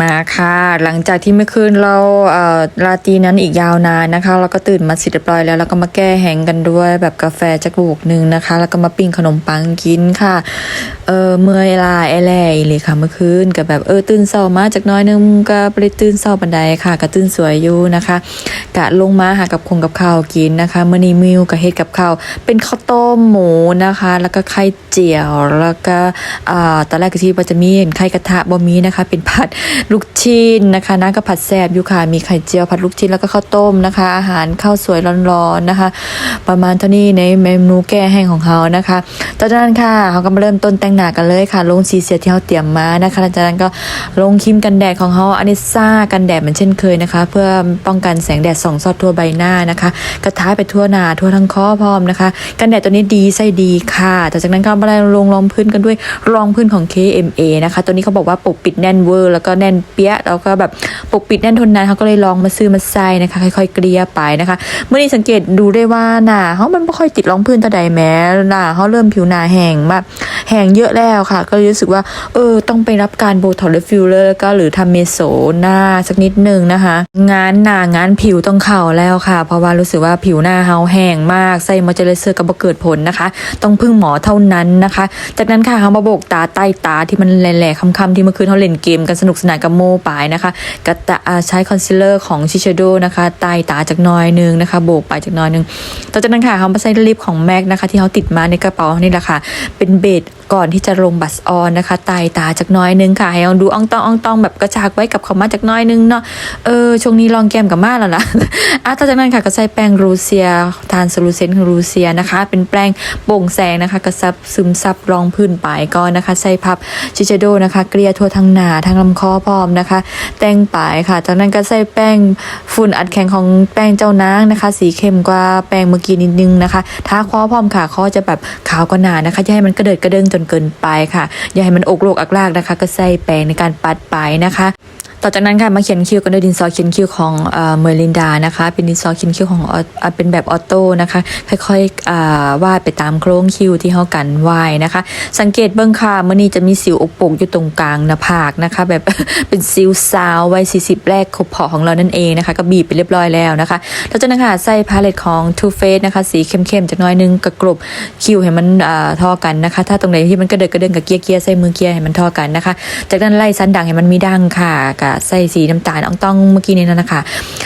มาค่ะ หลังจากที่เมื่อคืนเราเอ่อราตรีนั้นอีกยาวนานนะคะ เราก็ตื่นมาสิเรียบร้อยแล้วแล้วก็มาแก้แห้งกันด้วยแบบกาแฟจักบุกหนึ่งนะคะ แล้วก็มาปิ้งขนมปังกินค่ะ เออเมื่อยลาไอแล่เลยค่ะเมื่อคืนกับแบบเออตื่นเช้ามาจากน้อยนึงก็ไปได้ตื่นเช้าบันไดค่ะก็ตื่นสวยอยู่นะคะ กะลงมาหากับคงกับข้าวกินนะคะมื่อนี้มิวกับเฮ็ดกับข้าวเป็นข้าวต้มหมูนะคะ แล้วก็ไข่เจียวแล้วก็อ่าตอนแรกก็ที่ว่าจะมีไข่กระทะบ่มีนะคะ เป็นผัดลูกชิ้นนะคะน้าก็ผัดแซบอยู่ค่ะ มีไข่เจียวผัดลูกชิ้นแล้วก็ข้าวต้มนะคะ อาหารข้าวสวยร้อนๆนะคะ ประมาณเท่านี้ในเมนูแก้แห้งของเขานะคะจากนั้นค่ะเขาก็มาเริ่มต้นแต่งหน้ากันเลยค่ะ ลงสีเสียที่เขาเตรียมมานะคะหลังจากนั้นก็ลงครีมกันแดดของเขาอันนี้ซ่ากันแดดเหมือนเช่นเคยนะคะ เพื่อป้องกันแสงแดดส่องสอดทั่วใบหน้านะคะ กระท้ายไปทั่วหน้าทั่วทั้งข้อพร้อมนะคะ กันแดดตัวนี้ดีไส้ดีค่ะแต่จากนั้นก็มาลงรองพื้นกันด้วยรองพื้นของ KMA นะคะ ตัวนี้เขาบอกว่าปกปิดแน่นเวอร์แล้วก็แน่นเปี้ยแล้วก็แบบปกปิดแน่นทนนานเขาก็เลยลองมาซื้อมาใส่นะคะ ค่อยๆเกลี่ยไปนะคะเมื่อนี้สังเกตดูได้ว่าหน้าเขามันไม่ค่อยติดรองพื้นเท่าใดแม้หน้าเขาเริ่มผิวหน้าแห้งมากแห้งเยอะแล้วค่ะ ก็รู้สึกว่าเออต้องไปรับการโบท็อกหรือฟิลเลอร์ก็หรือทำเมโซหน้าสักนิดหนึ่งนะคะ งานหน้างานผิวต้องเข่าแล้วค่ะ เพราะว่ารู้สึกว่าผิวหน้าเฮาแห้งมากใส่มอยเจอไรเซอร์ก็บ่เกิดผลนะคะ ต้องพึ่งหมอเท่านั้นนะคะ จากนั้นค่ะเขามาโบกตาใต้ตาที่มันแหล่ๆคำๆที่เมื่อคืนเขาเล่นเกมกันสนุกสนานกับโมปายนะคะก็ตะใช้คอนซีลเลอร์ของชิชโดนะคะใต้ตาจากน้อยนึงนะคะโบกไปจากน้อยนึงต่อจากนั้นค่ะเขามาใส่ลิปของแม็กนะคะที่เขาติดมาในกระเป๋านี่แหละค่ะเป็นเบสก่อนที่จะลงบัสออนนะคะใต้ตาจากน้อยนึงค่ะให้ลองดูอ่องตองอ่องตองแบบกระชากไว้กับเขามาจากน้อยนึงเนาะเออช่วงนี้ลองแก้มกับมาแล้วล่ะอะต่อจากนั้นค่ะก็ใช้แป้งรูเซียทานสลูเซนของรูเซียนะคะ เป็นแป้งโป่งแสงนะคะกระซับซึมซับรองพื้นปลายก่อนนะคะ ใส่พับชิชโดนะคะ เกลี่ยทั่วทั้งหน้าทั้งลำคอพร้อมนะคะ แต้งปลายค่ะ จากนั้นก็ใส่แป้งฝุ่นอัดแข็งของแป้งเจ้านางนะคะ สีเข้มกว่าแป้งเมื่อกี้นิดนึงนะคะทาข้อพร้อมค่ะข้อจะแบบขาวกว่าหนานะคะอย่าให้มันกระเดิดกระเด้งจนเกินไปค่ะ อย่าให้มันอกโลกอักลากนะคะ ก็ใส่แป้งในการปัดปลายนะคะ ต่อจากนั้นค่ะมาเขียนคิ้วกันด้วยดินสอเขียนคิ้วของเอ่อเมลินดานะคะ เป็นดินสอเขียนคิ้วของออเป็นแบบออโต้นะคะ ค่อยๆวาดไปตามโครงคิ้วที่เขากันวายนะคะ สังเกตเบื้องค่ะเมื่อนี้จะมีสิวอกปกอยู่ตรงกลางหน้าผากนะคะ แบบเป็นสิวสาววัย40 แรกขบเพาะของเรานั่นเองนะคะ ก็บีบไปเรียบร้อยแล้วนะคะแล้วจากนั้นค่ะใส่พาเลตของ Too Faced นะคะ สีเข้มๆจากน้อยนึงกระกรบคิ้วให้มันท่อกันนะคะ ถ้าตรงไหนที่มันกระเดิดกระเดินกับเกียร์เกียร์ใส่มือเกียร์ให้มันท่อกันนะคะ จากนั้นไล่สันดังให้มันมีดังค่ะกับใส่สีน้ำตาลอ่องต้องเมื่อกี้นี้นั่นนะคะ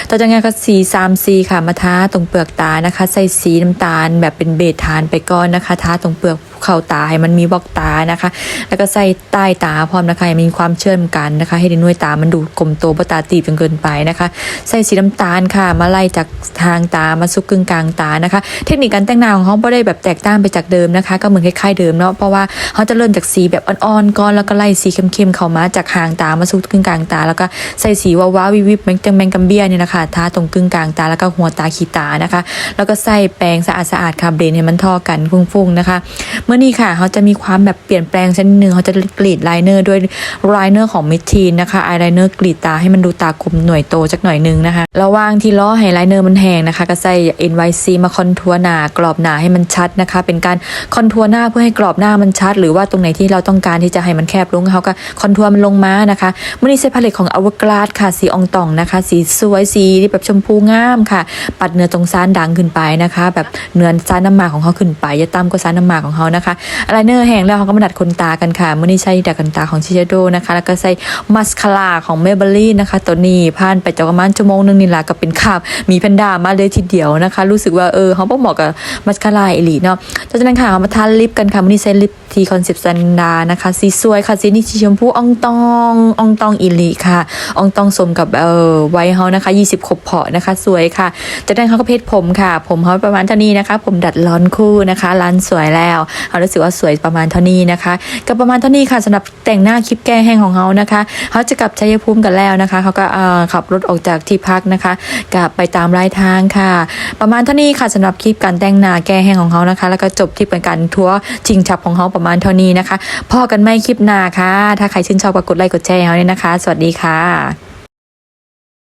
ต่อจากนั้นก็สีสามสีค่ะมาทาตรงเปลือกตานะคะ ใส่สีน้ำตาลแบบเป็นเบททานไปก่อนนะคะทาตรงเปลือก เข่าตาให้มันมีบล็อกตานะคะ แล้วก็ใส่ใต้ตาพร้อมนะคะให้มีความเชื่อมกันนะคะ ให้ดินวยตามันดูกลมโตบตาตีบจนเกินไปนะคะ ใส่สีน้ำตาลค่ะ มาไล่จากทางตามาซุกกึ่งกลางตานะคะ เทคนิคการแต่งหน้าของเขาไม่ได้แบบแตกต่างไปจากเดิมนะคะ ก็เหมือนคล้ายๆเดิมเนาะเพราะว่าเขาจะเริ่มจากสีแบบอ่อนๆก่อนแล้วก็ไล่สีเข้มๆเข้ามาจากหางตามาซุกกึ่งกลางตา แล้วก็ใส่สีว้าวๆวิบๆแมงจังแมงกัมเบียเนี่ยนะคะทาตรงกึ่งกลางตาแล้วก็หัวตาขีตานะคะ แล้วก็ใส่แปรงสะอาดๆค่ะเบรนให้มันทอกันฟุ้งๆนะคะเมื่อนี้ค่ะเขาจะมีความแบบเปลี่ยนแปลงชนิดหนึ่งเขาจะกรีดไลเนอร์ด้วยไลเนอร์ของมิทีนนะคะอายไลเนอร์กรีดตาให้มันดูตาคมหน่วยโตจักหน่อยนึงนะคะระว่างที่ล้อให้ไลเนอร์มันแห้งนะคะ ก็ใส่ NYC มาคอนทัวร์หนากรอบหนาให้มันชัดนะคะ เป็นการคอนทัวร์หน้าเพื่อให้กรอบหน้ามันชัด หรือว่าตรงไหนที่เราต้องการที่จะให้มันแคบลงเขาก็คอนทัวร์มันลงมานะคะเมื่อนี้ใช้พาเลตของอวกาศค่ะสีอองตองนะคะ สีสวยสีแบบชมพูงามค่ะ ปัดเนื้อตรงซานดังขึ้นไปนะคะ แบบเนื้อซานน้ำหมากของเขาขึ้นไปอย่าต่ำกว่าซานน้ำหมากของเขานะคะไลเนอร์แห้งแล้วเขาก็มาดัดขนตากันค่ะเมื่อนี้ใช้ดัดขนตาของชิชโดนะคะ แล้วก็ใส่มัสคาร่าของเมเบลลี่นะคะ ตัวนี้ผ่านไปจากประมาณชั่วโมงหนึงนี่แหละก็เป็นคาบมีแพนด้ามาเลยทีเดียวนะคะ รู้สึกว่าเออเขาบอกเหมาะกับมัสคาร่าเอลีเนาะจากนั้นค่ะเขามาทาลิปกันค่ะเมื่อนี้ใช้ลิปทีคอนเซปต์ซันดานะคะสีสวยค่ะสีนี้สีชมพูอองตองอองตองอิลีค่ะอองตองสมกับเออไว้เขานะคะ 20ขบเพาะนะคะ สวยค่ะจากนั้นเขาก็เพชรผมค่ะ ผมเขาประมาณเท่านี้นะคะ ผมดัดลอนคู่นะคะร้านสวยแล้วเขารู้สึกว่าสวยประมาณเท่านี้นะคะก็ประมาณเท่านี้ค่ะสำหรับแต่งหน้าคลิปแก้แห้งของเขานะคะเขาจะกลับชัยภูมิกันแล้วนะคะเขาก็ขับรถออกจากที่พักนะคะกลับไปตามรายทางค่ะ ประมาณเท่านี้ค่ะสำหรับคลิปการแต่งหน้าแก้แห้งของเขานะคะ แล้วก็จบที่เป็นการทัวร์ชิงฉับของเขาประมาณเท่านี้นะคะพอกันไม่คลิปหน้าค่ะ ถ้าใครชื่นชอบก็กดไลค์กดแชร์เขาเนี่ยนะคะ สวัสดีค่ะ